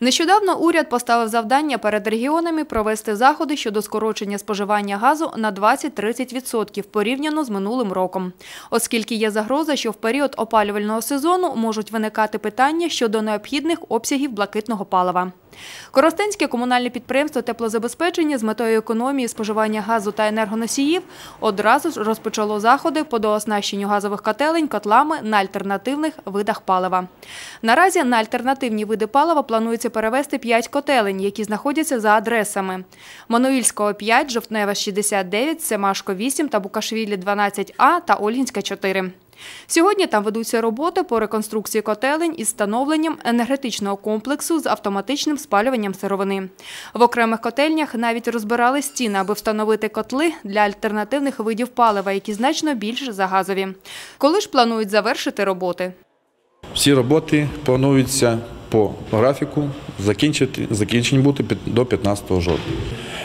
Нещодавно уряд поставив завдання перед регіонами провести заходи щодо скорочення споживання газу на 20-30% порівняно з минулим роком, оскільки є загроза, що в період опалювального сезону можуть виникати питання щодо необхідних обсягів блакитного палива. Коростенське комунальне підприємство теплозабезпечення з метою економії споживання газу та енергоносіїв одразу ж розпочало заходи по дооснащенню газових котелень котлами на альтернативних видах палива. Наразі на альтернативні види палива планується перевести 5 котелень, які знаходяться за адресами: Мануїльського 5, Жовтнева 69, Семашко 8 та Букашвілі 12А та Ольгінська 4. Сьогодні там ведуться роботи по реконструкції котелень із встановленням енергетичного комплексу з автоматичним спалюванням сировини. В окремих котельнях навіть розбирали стіни, аби встановити котли для альтернативних видів палива, які значно більше за газові. Коли ж планують завершити роботи? Всі роботи плануються по графіку закінчити, закінчені бути до 15 жовтня.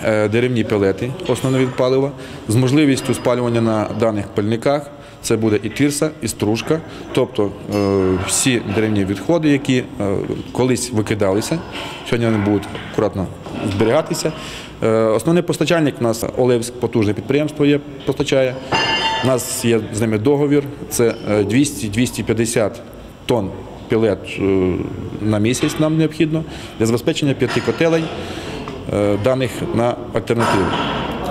Е, Деревні пелети, основний від палива, з можливістю спалювання на даних пальниках. Це буде і тирса, і стружка, тобто е, всі деревні відходи, які е, колись викидалися, сьогодні вони будуть акуратно зберігатися. Е, Основний постачальник у нас Олевськ, потужне підприємство є, постачає. У нас є з ними договір, це е, 200-250 тонн пілет на місяць нам необхідно для забезпечення п'яти котелень е, даних на альтернативу.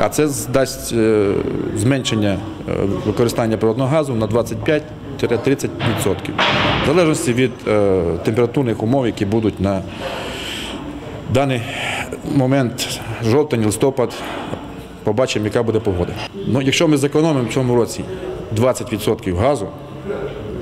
А це дасть е, зменшення е, використання природного газу на 25-30%. В залежності від е, температурних умов, які будуть на даний момент жовтень, листопад. Побачимо, яка буде погода. Ну, якщо ми зекономимо в цьому році 20% газу,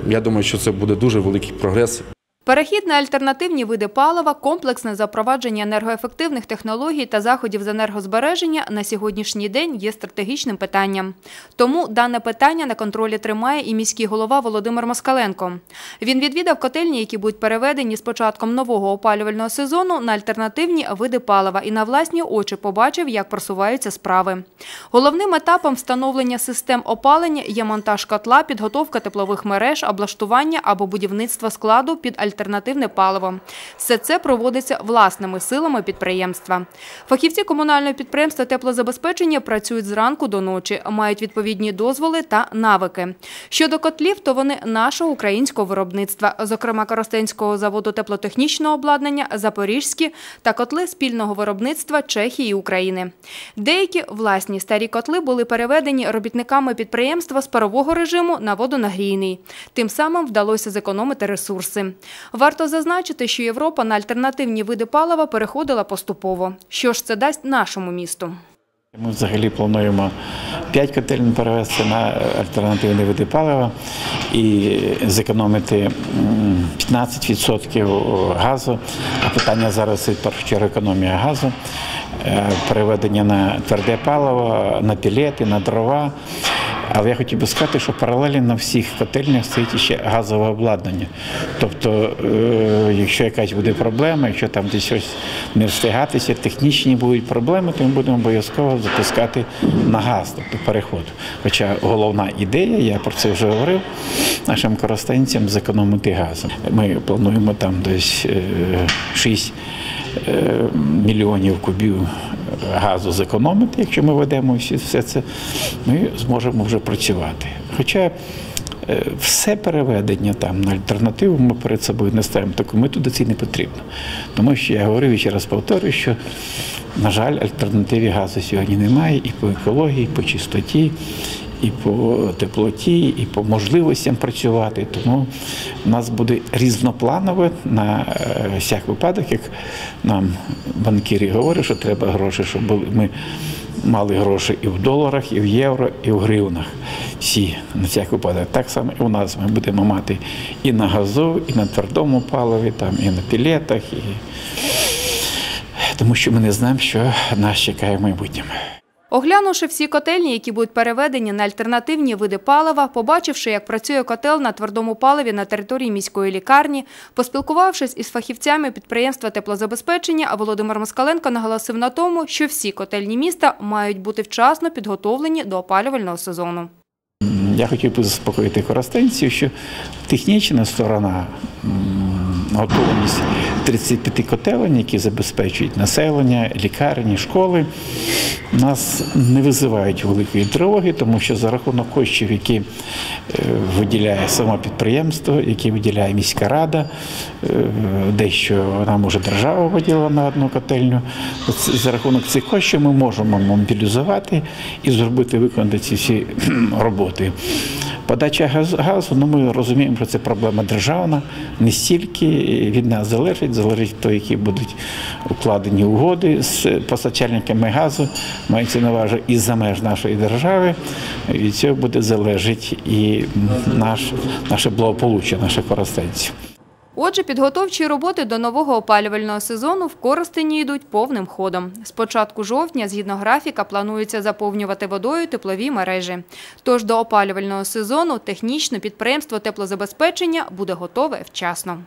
я думаю, що це буде дуже великий прогрес. Перехід на альтернативні види палива, комплексне запровадження енергоефективних технологій та заходів з енергозбереження на сьогоднішній день є стратегічним питанням. Тому дане питання на контролі тримає і міський голова Володимир Москаленко. Він відвідав котельні, які будуть переведені з початком нового опалювального сезону на альтернативні види палива і на власні очі побачив, як просуваються справи. Головним етапом встановлення систем опалення є монтаж котла, підготовка теплових мереж, облаштування або будівництво складу під альтернативне паливо. Все це проводиться власними силами підприємства. Фахівці комунального підприємства теплозабезпечення працюють зранку до ночі, мають відповідні дозволи та навики. Щодо котлів, то вони нашого українського виробництва, зокрема Коростенського заводу теплотехнічного обладнання, Запорізькі та котли спільного виробництва Чехії і України. Деякі власні старі котли були переведені робітниками підприємства з парового режиму на водонагрійний. Тим самим вдалося зекономити ресурси. Варто зазначити, що Європа на альтернативні види палива переходила поступово. Що ж це дасть нашому місту? Ми взагалі плануємо 5 котельень перевести на альтернативні види палива і зекономити м, 15% газу. А питання зараз це першу чергу економія газу, е, переведення на тверде паливо, на пілети, на дрова. Але я хотів би сказати, що паралельно на всіх котельнях стоїть ще газове обладнання. Тобто, е, якщо якась буде проблема, якщо там десь щось не встигатися, технічні будуть проблеми, то ми будемо обов'язково запускати на газ, тобто переход. Хоча головна ідея, я про це вже говорив, нашим користенцям зекономити газом. Ми плануємо там десь е, 6 е, мільйонів кубів газу зекономити, якщо ми ведемо все це, ми зможемо вже працювати. Хоча е, все переведення там на альтернативу ми перед собою не ставимо, таку методиції не потрібно. Тому що я говорив і ще раз повторюю, що, на жаль, альтернативи газу сьогодні немає і по екології, і по чистоті, і по теплоті, і по можливостям працювати. Тому в нас буде різнопланове на е, всяк випадок, як нам банкіри говорять, що треба гроші, щоб ми мали гроші і в доларах, і в євро, і в гривнах. Всі на всяк випадок. Так само і у нас ми будемо мати і на газу, і на твердому паливі, там, і на пілетах, і... тому що ми не знаємо, що нас чекає в майбутньому. Оглянувши всі котельні, які будуть переведені на альтернативні види палива, побачивши, як працює котел на твердому паливі на території міської лікарні, поспілкувавшись із фахівцями підприємства теплозабезпечення, Володимир Москаленко наголосив на тому, що всі котельні міста мають бути вчасно підготовлені до опалювального сезону. Я хотів би заспокоїти коростенців, що технічна сторона, готовність 35 котелень, які забезпечують населення, лікарні, школи, нас не визивають великої тривоги, тому що за рахунок коштів, які е, виділяє само підприємство, які виділяє міська рада, е, дещо нам уже держава виділила на одну котельню. За рахунок цих коштів ми можемо мобілізувати і зробити виконати ці всі роботи. Подача газу, ну ми розуміємо, що це проблема державна, не стільки від нас залежить, залежить того, які будуть укладені угоди з постачальниками газу, мається на увазі і за меж нашої держави. Від цього буде залежати і наш, наше благополуччя наших користенців. Отже, підготовчі роботи до нового опалювального сезону в Коростені йдуть повним ходом. З початку жовтня, згідно графіка, планується заповнювати водою теплові мережі. Тож до опалювального сезону технічно підприємство теплозабезпечення буде готове вчасно.